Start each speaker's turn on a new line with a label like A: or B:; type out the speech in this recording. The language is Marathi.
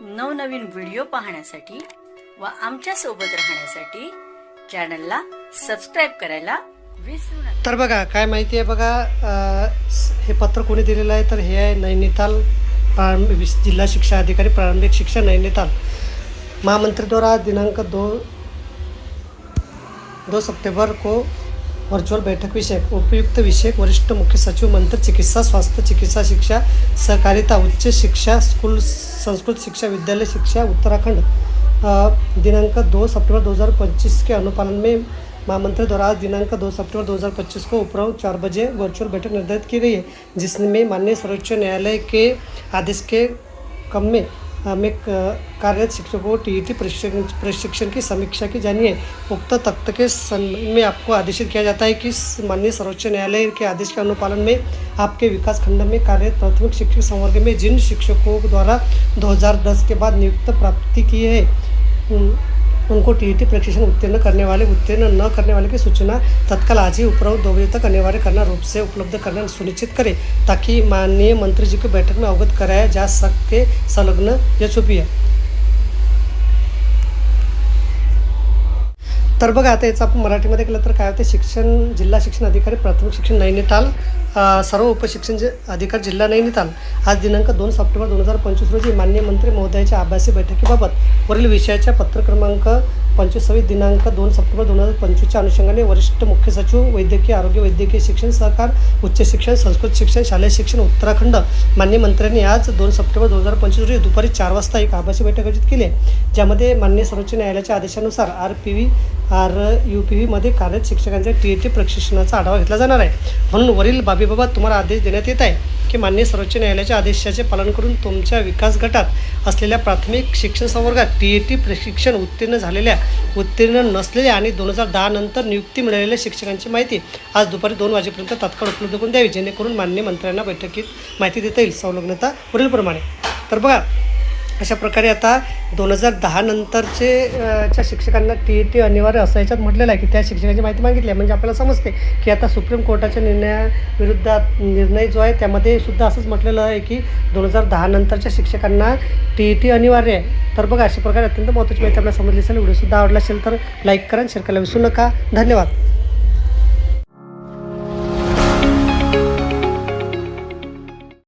A: नवनवीन व्हिडिओ पाहण्यासाठी व आमच्यासोबत राहण्यासाठी चॅनलला सबस्क्राईब करायला विसरू नका.
B: तर बघा काय माहिती आहे बघा अ, हे पत्र कोणी दिलेलं आहे? तर हे आहे नैनिताल प्रारंभ विस- जिल्हा शिक्षा अधिकारी प्रारंभिक शिक्षा नैनिताल. महामंत्री द्वारा दिनांक दो दो सितंबर को वर्चुअल बैठक विषयक उपयुक्त विषयक वरिष्ठ मुख्य सचिव मंत्र चिकित्सा स्वास्थ्य चिकित्सा शिक्षा सहकारिता उच्च शिक्षा स्कूल संस्कृत शिक्षा विद्यालय शिक्षा उत्तराखंड दिनांक दो सितंबर 2025 के अनुपालन में महामंत्री द्वारा आज दिनांक दो सितंबर 2025 को उपरांत चार बजे वर्चुअल बैठक निर्धारित की गई है जिसमें माननीय सर्वोच्च न्यायालय के आदेश के क्रम में में कार्यरत शिक्षकों को टी प्रशिक्षण प्रशिक्षण की समीक्षा की जानी है उक्त तख्त के संबंध में आपको आदेशित किया जाता है कि माननीय सर्वोच्च न्यायालय के आदेश के अनुपालन में आपके विकास खंड में कार्यरत प्राथमिक शिक्षक संवर्ग में जिन शिक्षकों द्वारा 2010 के बाद नियुक्त प्राप्ति की है उनको टी प्रशिक्षण उत्तीर्ण करने वाले, उत्तीर्ण न करने वाले की सूचना तत्काल आज ही उपरोक्त दो बजे तक अनिवार्य करना, रूप से उपलब्ध करना सुनिश्चित करें, ताकि माननीय मंत्री जी की बैठक में अवगत कराया जा सके संलग्न यह है तर बघा आता याचं आपण मराठीमध्ये केलं तर काय होते शिक्षण जिल्हा शिक्षण अधिकारी प्राथमिक शिक्षण नैनिताल सर्व उपशिक्षण जे अधिकारी जिल्हा नैनिताल आज दिनांक दोन सप्टेंबर दोन हजार पंचवीस रोजी मान्य मंत्री महोदयाच्या आभासी बैठकीबाबत वरील विषयाच्या पत्र क्रमांक पंचवीसावीस दिनांक दोन सप्टेंबर दोन हजार पंचवीसच्या अनुषंगाने वरिष्ठ मुख्य सचिव वैद्यकीय आरोग्य वैद्यकीय शिक्षण सहकार उच्च शिक्षण संस्कृत शिक्षण शालेय शिक्षण उत्तराखंड मान्य मंत्र्यांनी आज दोन सप्टेंबर दोन हजार पंचवीस रोजी दुपारी चार वाजता एक आभासी बैठक आयोजित केली आहे. ज्यामध्ये मान्य सर्वोच्च न्यायालयाच्या आदेशानुसार R P V R U P व्हीमध्ये कार्यरत शिक्षकांच्या टी ए टी प्रशिक्षणाचा आढावा घेतला जाणार आहे. म्हणून वरील बाबीबाबत तुम्हाला आदेश देण्यात येत आहे. की मान्य सर्वोच्च न्यायालयाच्या आदेशाचे पालन करून तुमच्या विकास गटात असलेल्या प्राथमिक शिक्षण संवर्गात टी ए टी प्रशिक्षण उत्तीर्ण झालेल्या उत्तीर्ण नसलेल्या आणि दोन हजार दहा नंतर नियुक्ती मिळालेल्या शिक्षकांची माहिती आज दुपारी दोन वाजेपर्यंत तात्काळ उपलब्ध करून द्यावी जेणेकरून मान्य मंत्र्यांना बैठकीत माहिती देता येईल. संलग्नता पुढीलप्रमाणे. तर बघा अशा प्रकारे आता दोन हजार दहा नंतरचे च्या शिक्षकांना टी ए टी अनिवार्य असं याच्यात म्हटलेलं आहे की त्या शिक्षकांची माहिती मागितली आहे. म्हणजे आपल्याला समजते की आता सुप्रीम कोर्टाच्या निर्णयाविरुद्धात निर्णय जो आहे त्यामध्ये सुद्धा असंच म्हटलेलं आहे की दोन हजार दहा नंतरच्या शिक्षकांना टी ए टी अनिवार्य आहे. तर बघा अशा प्रकारे अत्यंत महत्त्वाची माहिती आपल्याला समजली असेल. व्हिडिओसुद्धा आवडला असेल तर लाईक करा शेअर करायला विसरू नका. धन्यवाद.